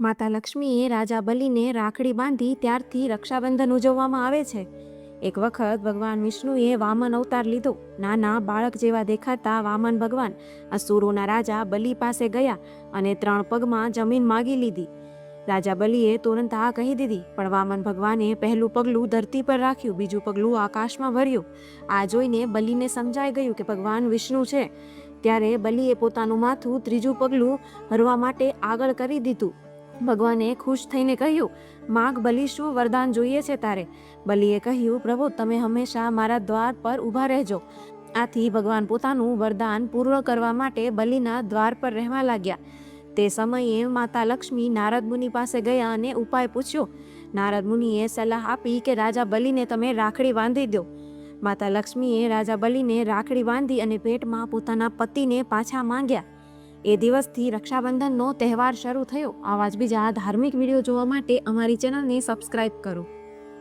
માતા લક્ષ્મીએ રાજા બલિને રાખડી બાંધી ત્યારથી રક્ષાબંધન ઉજવવામાં આવે છે. એક વખત ભગવાન વિષ્ણુએ વામન અવતાર લીધો. નાના બાળક જેવા દેખાતા વામન ભગવાન અસુરોના રાજા બલિ પાસે ગયા અને ત્રણ પગમાં જમીન માગી લીધી. રાજા બલિએ તુરંત આ કહી દીધી, પણ વામન ભગવાને પહેલું પગલું ધરતી પર રાખ્યું, બીજું પગલું આકાશમાં ભર્યું. આ જોઈને બલિને સમજાઈ ગયું કે ભગવાન વિષ્ણુ છે. ત્યારે બલિએ પોતાનું માથું ત્રીજું પગલું ભરવા માટે આગળ કરી દીધું. ભગવાને ખુશ થઈને કહ્યું, માગ બલિ શું વરદાન જોઈએ છે તારે. બલિએ કહ્યું, પ્રભુ, તમે હંમેશા મારા દ્વાર પર ઊભા રહેજો. આથી ભગવાન પોતાનું વરદાન પૂર્ણ કરવા માટે બલિના દ્વાર પર રહેવા લાગ્યા. તે સમયે માતા લક્ષ્મી નારદ મુનિ પાસે ગયા અને ઉપાય પૂછ્યો. નારદ મુનિએ સલાહ આપી કે રાજા બલિને તમે રાખડી બાંધી દો. માતા લક્ષ્મીએ રાજા બલિને રાખડી બાંધી અને પેટમાં પોતાના પતિને પાછા માંગ્યા. એ દિવસથી રક્ષાબંધનનો તહેવાર શરૂ થયો. આવા જ બીજા ધાર્મિક વીડિયો જોવા માટે અમારી ચેનલને સબસ્ક્રાઇબ કરો.